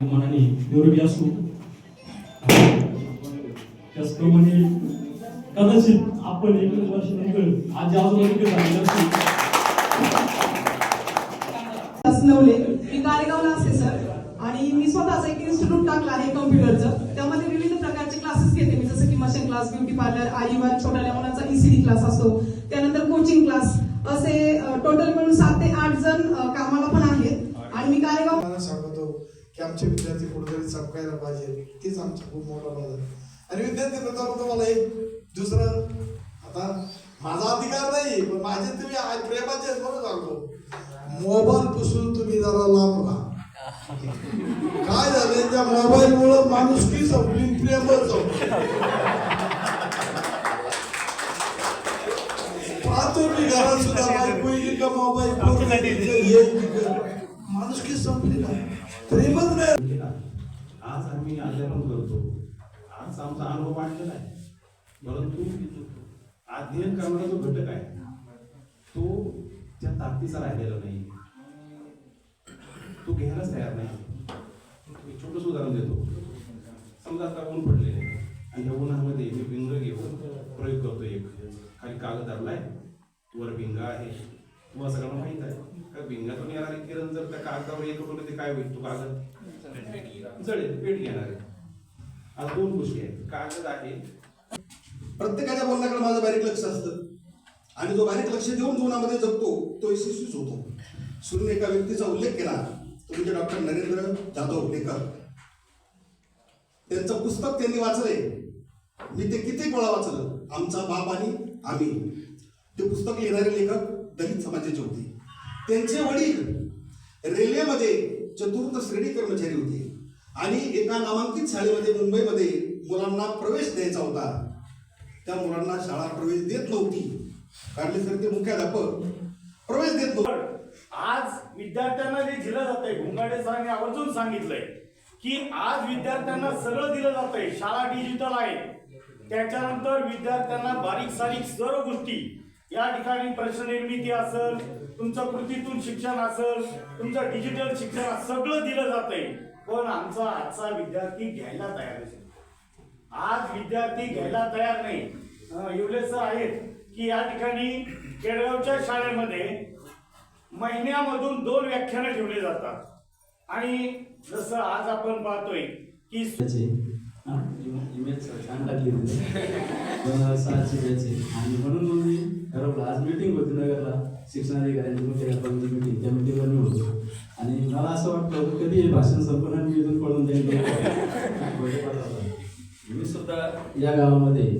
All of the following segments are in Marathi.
निरोगी असू त्याचप्रमाणे कदाचित आपण एकच वर्षानंतर आज आजोबा झालेलं असू असनवले मी कारेगावला असते सर आणि मी स्वतःच एक इन्स्टिट्यूट टाकलं आहे कम्प्युटरचं त्यामध्ये विविध प्रकारचे क्लासेस घेते मी. जसं की मशीन क्लास ब्युटी पार्लर आईवर छोट्या मुलांचा ईसीडी क्लास असतो. त्यानंतर कोचिंग क्लास असे टोटल मिळून सात ते आठ जण कामाला पण आहेत. आणि मी कारेगाव की आमचे विद्यार्थी कुठेतरी चमकायला पाहिजे. तीच आमचा खूप मोठा आहे. आणि विद्यार्थी मित्रांनो तुम्हाला एक दुसरं आता माझा अधिकार नाही पण माझे तुम्ही प्रेमाचे म्हणून सांगतो. मोबाईल पासून तुम्ही जरा लांब राहा. काय झालं त्या मोबाईल मुळे माणूस की संपली प्रेमच संपली. पाहतो मी घरात सुद्धा मोबाईल? माणुसकी संपली ना प्रेमच नाही. आज आम्ही अध्यापन करतो आज आमचा अनुभव वाढलेला आहे. परंतु अध्ययन करणारा जो घटक आहे. तो त्या ताकदीचा राहिलेला नाही. तो घ्यायलाच तयार नाही. एक छोटस उदाहरण देतो. समजा आता ऊन पडलेले आणि या उन्हामध्ये मी भिंग घेऊन प्रयोग करतो एक. खाली कागद धरलाय. वर भिंगा आहे. तुम्हाला सगळ्यांना माहीत आहे. का भिंगातून येणारी किरण जर त्या कागदावर येत ते काय होईल? तो कागद जळेल पेट घेणार आहे. आज दोन गोष्टी आहेत. कागद आहे. प्रत्येकाच्या बोलण्याकडे माझं बारीक लक्ष असतं. आणि जो बारीक लक्ष देऊन जीवनामध्ये जगतो तो यशस्वीच होतो. सुरून एका व्यक्तीचा उल्लेख केला. तो म्हणजे डॉक्टर नरेंद्र जाधव लेकर त्यांचं पुस्तक त्यांनी वाचले मी ते किती वेळा वाचलं. आमचा बाप आणि आम्ही. ते पुस्तक लिहिणारे लेखक दलित समाजाचे होते. त्यांचे वडील रेल्वेमध्ये चतुर्थ श्रेणी कर्मचारी होते. आणि एका नामांकित शाळेमध्ये मुंबईमध्ये मुलांना प्रवेश द्यायचा होता. त्या मुलांना शाळा प्रवेश देत नव्हती. कारण सर ते मुख्याध्यापक प्रवेश देत नव्हते. आज विद्यार्थ्यांना जे दिलं जातंय घुंगाडे सरांनी आवर्जून सांगितलंय की आज विद्यार्थ्यांना सगळं दिलं जातंय. शाळा डिजिटल आहे. त्याच्यानंतर विद्यार्थ्यांना बारीक सारीक सर्व गोष्टी या ठिकाणी प्रश्न निर्मिती असेल तुमचं कृतीतून शिक्षण असेल तुमचं डिजिटल शिक्षण सगळं दिलं जातंय. पण आमचा आजचा विद्यार्थी घ्यायला तयार नाही. आज विद्यार्थी घ्यायला तयार नाही. एवढेच एवढे आहेत की या ठिकाणी केळगावच्या शाळेमध्ये महिन्यामधून दोन व्याख्यानं ठेवले जातात. आणि जसं आज आपण पाहतोय की इमेज छान टाकली आणि म्हणून ठरवलं. आज मीटिंग होती नगरला. शिक्षणाधिकाऱ्यांची मीटिंग त्या मीटिंगवर मी होतो. आणि मला असं वाटतं कधी हे भाषण संपूर्ण मी इथून पळून जाईल. मी सुद्धा या गावामध्ये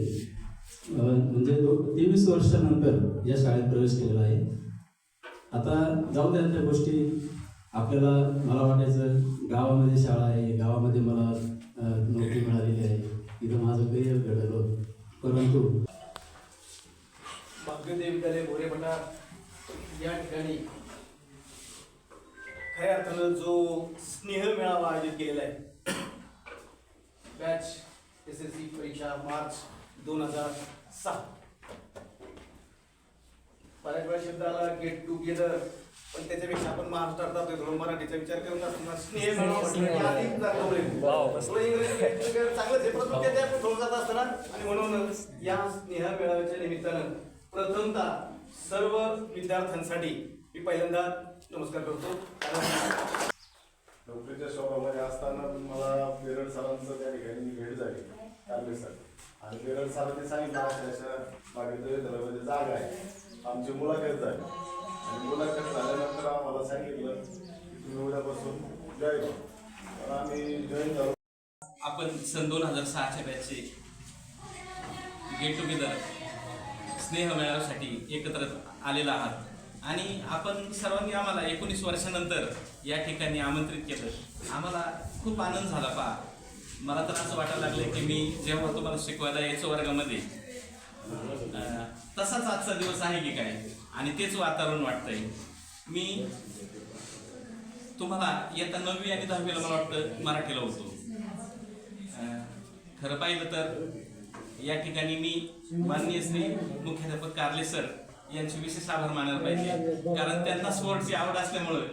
म्हणजे दो तेवीस वर्षानंतर या शाळेत प्रवेश केलेला आहे. आता जाऊ द्या त्या गोष्टी. आपल्याला मला वाटायचं गावामध्ये शाळा आहे. गावामध्ये मला नोकरी मिळालेली आहे. इथं माझं करिअर घडलं. होतं परंतु भाग्योदय विद्यालय भोरेपटा या ठिकाणी खऱ्या अर्थानं जो स्नेह मेळावा आयोजित केलेला आहे. बॅच एस एस सी परीक्षा मार्च दोन हजार सहा. बऱ्याच वेळा शब्द आला गेट टुगेदर पण त्याच्यापेक्षा आपण महाराष्ट्रात राहतोय थोडं मराठीचा विचार करून असताना स्नेह मेळावा इंग्रजी चांगलंच आहे परंतु त्याच्या आपण जात असताना आणि म्हणून या स्नेह मेळाव्याच्या निमित्तानं प्रथमतः सर्व विद्यार्थ्यांसाठी मी पहिल्यांदा नमस्कार करतो. नोकरीच्या शोधामध्ये असताना मला बेरड सरांचं त्या ठिकाणी मी भेट झाली कारले सर आणि बेरड सरांनी सांगितलं अशा अशा बागेच्या विद्यालयामध्ये जागा आहे. आमची मुलाखत झाली. आणि मुलाखत झाल्यानंतर आम्हाला सांगितलं की तुम्ही उद्यापासून जॉईन तर आम्ही जॉईन झालो. आपण सन दोन हजार सहाच्या बॅचचे गेट टुगेदर स्नेह मेळाव्यासाठी एकत्र आलेला आहात. आणि आपण सर्वांनी आम्हाला एकोणीस वर्षानंतर या ठिकाणी आमंत्रित केलं. आम्हाला खूप आनंद झाला पहा. मला तर असं वाटायला लागलं की मी जेव्हा तुम्हाला शिकवायला यायचो वर्गामध्ये तसाच आजचा दिवस आहे की काय? आणि तेच वातावरण वाटतंय. मी तुम्हाला येता नववी आणि दहावीला मला वाटतं मराठीला होतो. खरं पाहिलं तर या ठिकाणी मी माननीय श्री मुख्याध्यापक कारले सर यांचे विशेष आभार मानायला पाहिजे. कारण त्यांना स्पोर्टची आवड असल्यामुळं